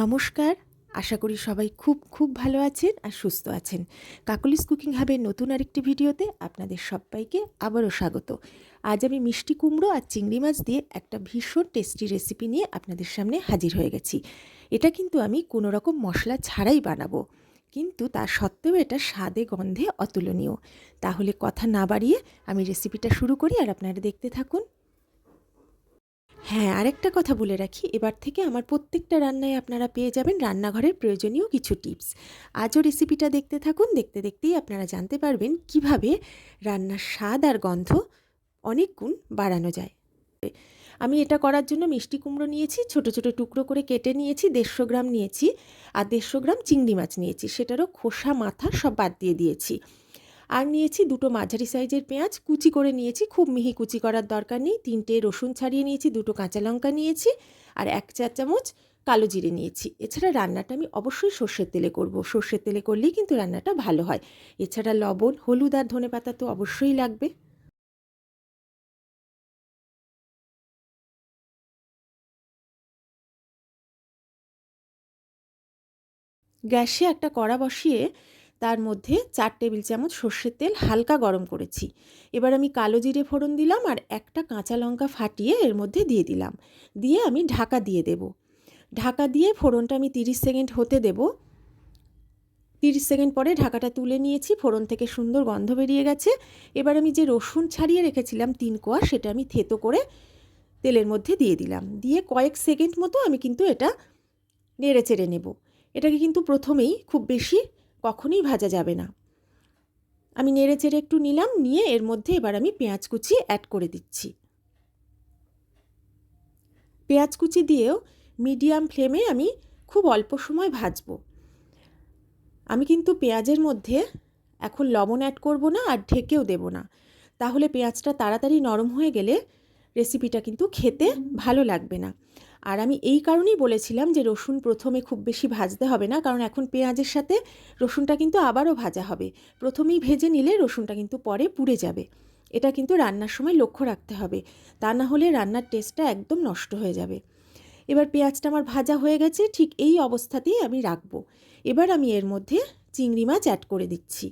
নমস্কার। আশা করি সবাই খুব খুব ভালো আছেন আর সুস্থ আছেন। কাকলিস কুকিং হাবের নতুন আরেকটি ভিডিওতে আপনাদের সবাইকে আবারও স্বাগত। আজ আমি মিষ্টি কুমড়ো আর চিংড়ি মাছ দিয়ে একটা ভীষণ টেস্টি রেসিপি নিয়ে আপনাদের সামনে হাজির হয়ে গেছি। এটা কিন্তু আমি কোনো রকম মশলা ছাড়াই বানাবো। কিন্তু তা সত্ত্বেও এটা স্বাদে গন্ধে অতুলনীয়। তাহলে কথা না বাড়িয়ে আমি রেসিপিটা শুরু করি আর আপনারা দেখতে থাকুন। হ্যাঁ আরেকটা কথা বলে রাখি। এবার থেকে আমার প্রত্যেকটা রান্নায় আপনারা পেয়ে যাবেন রান্নাঘরের প্রয়োজনীয় কিছু টিপস। আজও রেসিপিটা দেখতে থাকুন, দেখতে দেখতেই আপনারা জানতে পারবেন কীভাবে রান্নার স্বাদ আর গন্ধ অনেক গুণ বাড়ানো যায়। আমি এটা করার জন্য মিষ্টি কুমড়ো নিয়েছি, ছোট ছোট টুকরো করে কেটে নিয়েছি, দেড়শো গ্রাম নিয়েছি, আর দেড়শো গ্রাম চিংড়ি মাছ নিয়েছি। সেটারও খোসা, মাথা সব বাদ দিয়ে দিয়েছি। আর নিয়েছি দুটো মাঝারি সাইজের পেঁয়াজ, কুচি করে নিয়েছি, খুব মিহি কুচি করার দরকার নেই। তিনটে রসুন ছাড়িয়ে নিয়েছি, দুটো কাঁচা লঙ্কা নিয়েছি আর এক চা চামচ কালো জিরে নিয়েছি। এছাড়া রান্নাটা আমি অবশ্যই সর্ষের তেলে করব। সর্ষের তেলে করলেই কিন্তু রান্নাটা ভালো হয়। এছাড়া লবণ, হলুদ আর ধনে পাতা তো অবশ্যই লাগবে। গ্যাসে একটা কড়া বসিয়ে তার মধ্যে চার টেবিল চামচ সর্ষের তেল হালকা গরম করেছি। এবার আমি কালো জিরে ফোড়ন দিলাম আর একটা কাঁচা লঙ্কা ফাটিয়ে এর মধ্যে দিয়ে দিলাম। দিয়ে আমি ঢাকা দিয়ে দেব। ঢাকা দিয়ে ফোড়নটা আমি তিরিশ সেকেন্ড হতে দেব। তিরিশ সেকেন্ড পরে ঢাকাটা তুলে নিয়েছি, ফোড়ন থেকে সুন্দর গন্ধ বেরিয়ে গেছে। এবার আমি যে রসুন ছাড়িয়ে রেখেছিলাম তিন কোয়া, সেটা আমি থেতো করে তেলের মধ্যে দিয়ে দিলাম। দিয়ে কয়েক সেকেন্ড মতো আমি কিন্তু এটা নেড়ে চেড়ে নেব। এটাকে কিন্তু প্রথমেই খুব বেশি কখনোই ভাজা যাবে না। আমি নেড়ে চেড়ে একটু নিলাম, নিয়ে এর মধ্যে এবার আমি পেঁয়াজ কুচি অ্যাড করে দিচ্ছি। পেঁয়াজ কুচি দিয়েও মিডিয়াম ফ্লেমে আমি খুব অল্প সময় ভাজবো। আমি কিন্তু পেঁয়াজের মধ্যে এখন লবণ অ্যাড করব না আর ঢেকেও দেব না। তাহলে পেঁয়াজটা তাড়াতাড়ি নরম হয়ে গেলে রেসিপিটা কিন্তু খেতে ভালো লাগবে না। আর আমি এই কারণেই বলেছিলাম যে রসুন প্রথমে খুব বেশি ভাজতে হবে না, কারণ এখন পেঁয়াজের সাথে রসুনটা কিন্তু আবারও ভাজা হবে। প্রথমেই ভেজে নিলে রসুনটা কিন্তু পরে পুড়ে যাবে। এটা কিন্তু রান্নার সময় লক্ষ্য রাখতে হবে। তা না হলে রান্নার টেস্টটা একদম নষ্ট হয়ে যাবে। এবার পেঁয়াজটা আমার ভাজা হয়ে গেছে, ঠিক এই অবস্থাতেই আমি রাখব। এবার আমি এর মধ্যে চিংড়ি মাছ অ্যাড করে দিচ্ছি।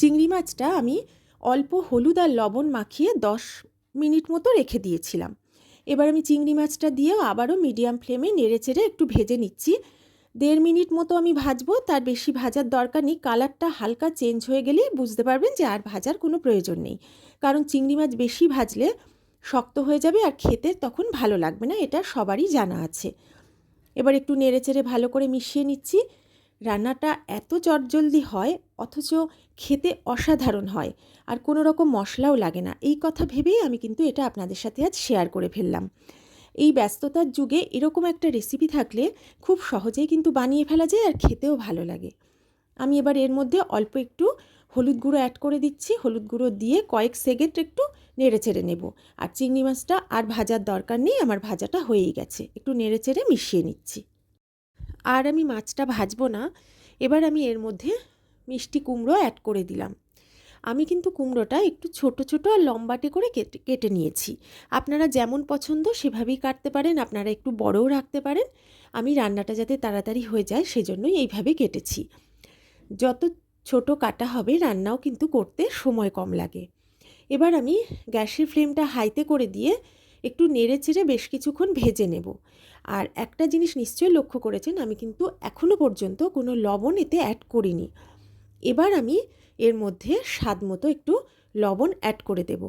চিংড়ি মাছটা আমি অল্প হলুদ আর লবণ মাখিয়ে দশ মিনিট মতো রেখে দিয়েছিলাম। এবার আমি চিংড়ি মাছটা দিয়েও আবারও মিডিয়াম ফ্লেমে নেড়ে চেড়ে একটু ভেজে নিচ্ছি। দেড় মিনিট মতো আমি ভাজবো, তার বেশি ভাজার দরকার নেই। কালারটা হালকা চেঞ্জ হয়ে গেলেই বুঝতে পারবেন যে আর ভাজার কোনো প্রয়োজন নেই। কারণ চিংড়ি মাছ বেশি ভাজলে শক্ত হয়ে যাবে আর খেতে তখন ভালো লাগবে না, এটা সবারই জানা আছে। এবার একটু নেড়ে চেড়ে ভালো করে মিশিয়ে নিচ্ছি। রান্নাটা এত চটজলদি হয় অথচ খেতে অসাধারণ হয় আর কোনো রকম মশলাও লাগে না। এই কথা ভেবেই আমি কিন্তু এটা আপনাদের সাথে আজ শেয়ার করে ফেললাম। এই ব্যস্ততার যুগে এরকম একটা রেসিপি থাকলে খুব সহজেই কিন্তু বানিয়ে ফেলা যায় আর খেতেও ভালো লাগে। আমি এবার এর মধ্যে অল্প একটু হলুদ গুঁড়ো অ্যাড করে দিচ্ছি। হলুদ গুঁড়ো দিয়ে কয়েক সেকেন্ড একটু নেড়ে চেড়ে নেব। আর চিংড়ি মাছটা আর ভাজার দরকার নেই, আমার ভাজাটা হয়েই গেছে। একটু নেড়ে চেড়ে মিশিয়ে নিচ্ছি। আর আমি মাছটা ভাজবো না। এবার আমি এর মধ্যে মিষ্টি কুমড়ো অ্যাড করে দিলাম। আমি কিন্তু কুমড়োটা একটু ছোট ছোট আর লম্বাটে করে কেটে কেটে নিয়েছি। আপনারা যেমন পছন্দ সেভাবেই কাটতে পারেন, আপনারা একটু বড়ও রাখতে পারেন। আমি রান্নাটা যাতে তাড়াতাড়ি হয়ে যায় সেজন্যই এইভাবে কেটেছি। যত ছোট কাটা হবে রান্নাও কিন্তু করতে সময় কম লাগে। এবার আমি গ্যাসের ফ্লেমটা হাইতে করে দিয়ে একটু নেড়ে চেড়ে বেশ কিছুক্ষণ ভেজে নেব। আর একটা জিনিস নিশ্চয়ই লক্ষ্য করেছেন, আমি কিন্তু এখনও পর্যন্ত কোনো লবণ এতে অ্যাড করিনি। এবার আমি এর মধ্যে স্বাদ মতো একটু লবণ অ্যাড করে দেব।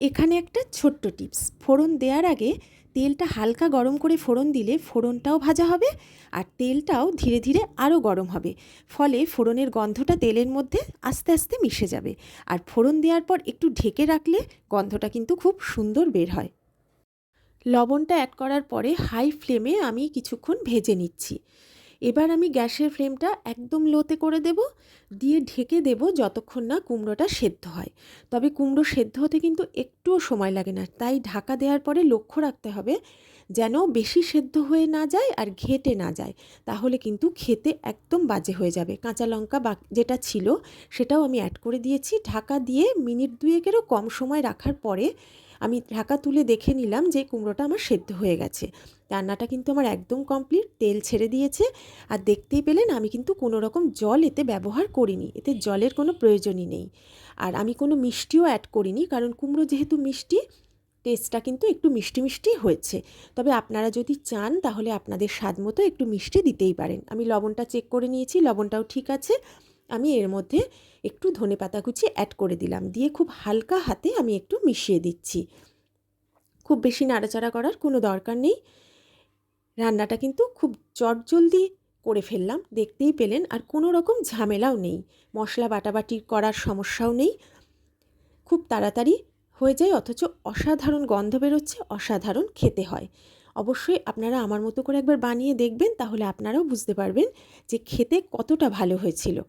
এখানে একটা ছোট্ট টিপস, ফোড়ন দেওয়ার আগে তেলটা হালকা গরম করে ফোড়ন দিলে ফোড়নটাও ভাজা হবে আর তেলটাও ধীরে ধীরে আরও গরম হবে, ফলে ফোড়নের গন্ধটা তেলের মধ্যে আস্তে আস্তে মিশে যাবে। আর ফোড়ন দেওয়ার পর একটু ঢেকে রাখলে গন্ধটা কিন্তু খুব সুন্দর বের হয়। লবণটা অ্যাড করার পরে হাই ফ্লেমে আমি কিছুক্ষণ ভেজে নিচ্ছি। এবার আমি গ্যাসের ফ্লেমটা একদম লোতে করে দেব, দিয়ে ঢেকে দেব যতক্ষণ না কুমড়োটা সেদ্ধ হয়। তবে কুমড়ো সেদ্ধ হতে কিন্তু একটুও সময় লাগে না, তাই ঢাকা দেওয়ার পরে লক্ষ্য রাখতে হবে যেন বেশি সেদ্ধ হয়ে না যায় আর ঘেটে না যায়, তাহলে কিন্তু খেতে একদম বাজে হয়ে যাবে। কাঁচা লঙ্কা বা যেটা ছিল সেটাও আমি অ্যাড করে দিয়েছি। ঢাকা দিয়ে মিনিট দুয়েকেরও কম সময় রাখার পরে আমি ঢাকা তুলে দেখে নিলাম যে কুমড়োটা আমার সেদ্ধ হয়ে গেছে। রান্নাটা কিন্তু আমার একদম কমপ্লিট তেল ছেড়ে দিয়েছে। আর দেখতেই পেলেন আমি কিন্তু কোনো রকম জল এতে ব্যবহার করিনি, এতে জলের কোনো প্রয়োজনই নেই। আর আমি কোনো মিষ্টিও অ্যাড করিনি, কারণ কুমড়ো যেহেতু মিষ্টি টেস্টটা কিন্তু একটু মিষ্টি মিষ্টি হয়েছে। তবে আপনারা যদি চান তাহলে আপনাদের স্বাদ মতো একটু মিষ্টি দিতেই পারেন। আমি লবণটা চেক করে নিয়েছি, লবণটাও ঠিক আছে। আমি এর মধ্যে একটু ধনে পাতা কুচি অ্যাড করে দিলাম। দিয়ে খুব হালকা হাতে আমি একটু মিশিয়ে দিচ্ছি। খুব বেশি নাড়াচাড়া করার কোনো দরকার নেই। রান্নাটা কিন্তু খুব চটজলদি করে ফেললাম, দেখতেই পেলেন। আর কোনো রকম ঝামেলাও নেই। মশলা বাটাবাটি করার সমস্যাও নেই। খুব তাড়াতাড়ি হয়ে যায়, অথচ অসাধারণ গন্ধ বেরোচ্ছে, অসাধারণ খেতে হয়। অবশ্যই আপনারা আমার মতো করে একবার বানিয়ে দেখবেন, তাহলে আপনারাও বুঝতে পারবেন যে খেতে কতটা ভালো হয়েছিল।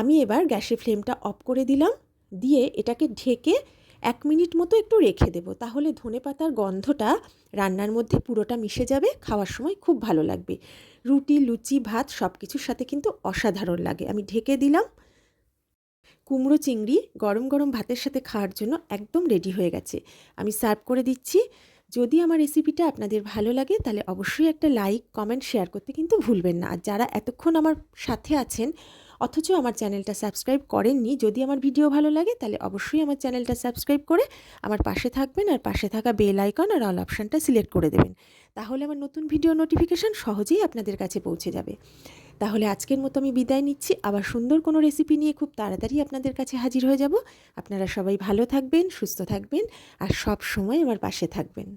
আমি এবার গ্যাসের ফ্লেমটা অফ করে দিলাম, দিয়ে এটাকে ঢেকে এক মিনিট মতো একটু রেখে দেবো। তাহলে ধনে পাতার গন্ধটা রান্নার মধ্যে পুরোটা মিশে যাবে, খাওয়ার সময় খুব ভালো লাগবে। রুটি, লুচি, ভাত সব কিছুর সাথে কিন্তু অসাধারণ লাগে। আমি ঢেকে দিলাম। কুমড়ো চিংড়ি গরম গরম ভাতের সাথে খাওয়ার জন্য একদম রেডি হয়ে গেছে। আমি সার্ভ করে দিচ্ছি। যদি আমার রেসিপিটা আপনাদের ভালো লাগে, তাহলে অবশ্যই একটা লাইক, কমেন্ট, শেয়ার করতে কিন্তু ভুলবেন না। আর যারা এতক্ষণ আমার সাথে আছেন অথচ আমার চ্যানেলটা সাবস্ক্রাইব করেননি। যদি আমার ভিডিও ভালো লাগে, তাহলে অবশ্যই আমার চ্যানেলটা সাবস্ক্রাইব করে আমার পাশে থাকবেন আর পাশে থাকা বেল আইকন আর অল অপশানটা সিলেক্ট করে দেবেন। তাহলে আমার নতুন ভিডিও নোটিফিকেশান সহজেই আপনাদের কাছে পৌঁছে যাবে। তাহলে আজকের মতো আমি বিদায় নিচ্ছি। আবার সুন্দর কোনো রেসিপি নিয়ে খুব তাড়াতাড়ি আপনাদের কাছে হাজির হয়ে যাব। আপনারা সবাই ভালো থাকবেন, সুস্থ থাকবেন আর সব সময় আমার পাশে থাকবেন।